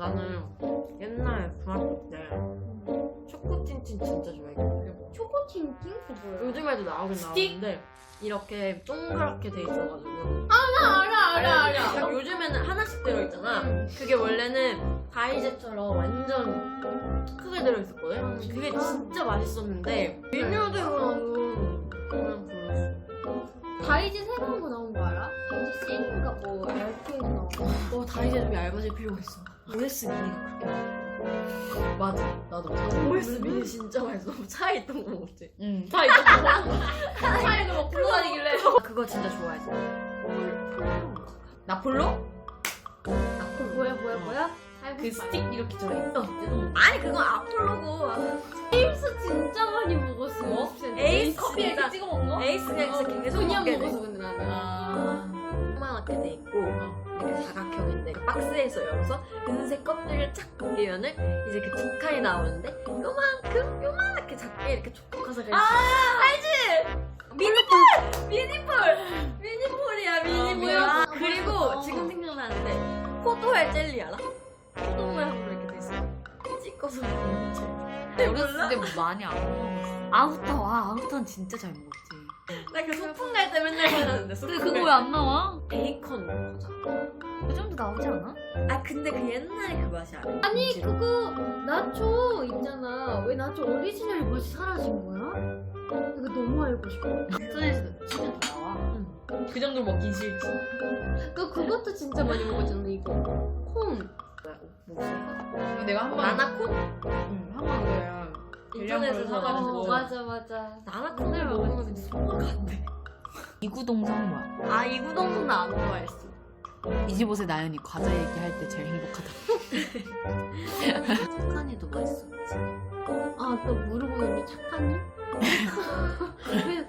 나는 옛날에 중학교 때 초코찐찐 진짜 좋아했거든. 초코칭칭? 그 뭐야? 요즘 에도 나오긴 스틱? 나오는데 이렇게 동그랗게 돼 있어가지고 알아 알아 알아 알아. 그러니까 요즘에는 하나씩 들어있잖아. 그게 원래는 가이제처럼 완전 크게 들어있었거든. 그게 진짜 맛있었는데 밀려들어가지고 그냥 별로였어. 다이지 새로운 거 나온 거 알아? 다이지 C인가 뭐 LK에서 나온 거. 어 다이제 좀 얇아질 필요가 있어. OS 미니가 그렇게 맞아 나도 OS 미니 진짜 맛있어 차에 있던 거 먹지 응. 다 이거 차에서 막 굴러다니길래. 그거 진짜 좋아했어 폴- 나폴로? 그 뭐야 뭐야 뭐야? 그 스틱 이렇게 들어있어. 폴로 아니 그건 아폴로고 에이스 진짜 많이 먹었어. 뭐? 에이스 커피에 찍어 먹는 거? 에이스가 진짜 계속 그냥 먹게 돼 먹어서 근데 나는. 아. 조그맣게 돼 있고 이렇게 사각형인데 그 박스에서 열어서 은색 껍질을 착 벗기면은 이제 그 두 칸이 나오는데 요만큼 요만하게 작게 이렇게 촉촉해서 아 알지? 미니폴! 미니폴! 미니폴이야 미니폴 뭐야? 그리고 어. 지금 생각나는데 포도알 젤리 알아? 포도 모양으로 이렇게 돼 있어 찍어서 먹는 젤리 어렸을 때 뭐 많이 안 먹었어. 아우터, 아, 아우터는 진짜 잘 먹었지. 나 그 소풍 갈 때 맨날 근데 소풍 그거 갈왜안 나와? 때. 베이컨 먹자 요즘도 나오지 않아? 아 근데 그 옛날에 그 맛이 아니야 아니 그거 나초 있잖아. 왜 나초 오리지널 맛이 사라진 거야? 이거 너무 알고 싶어. 인터넷에서 치면 나와. 그 정도로 먹긴 싫지. 그 그것도 진짜 많이 먹었잖아 이거. 콘. 뭐지? 내가 한 번. 나나콘? 응, 한번 그냥. 인터넷에서 사가지고. 어 맞아 맞아. 나나콘을 먹으면 근데 소화 같대 이구동성 뭐야? 아 이구동성 나안 좋아했어 이집옷의 나연이 과자 얘기할 때 제일 행복하다. 착한이도 맛있었지. 아또 물어보는데 착하니? 그래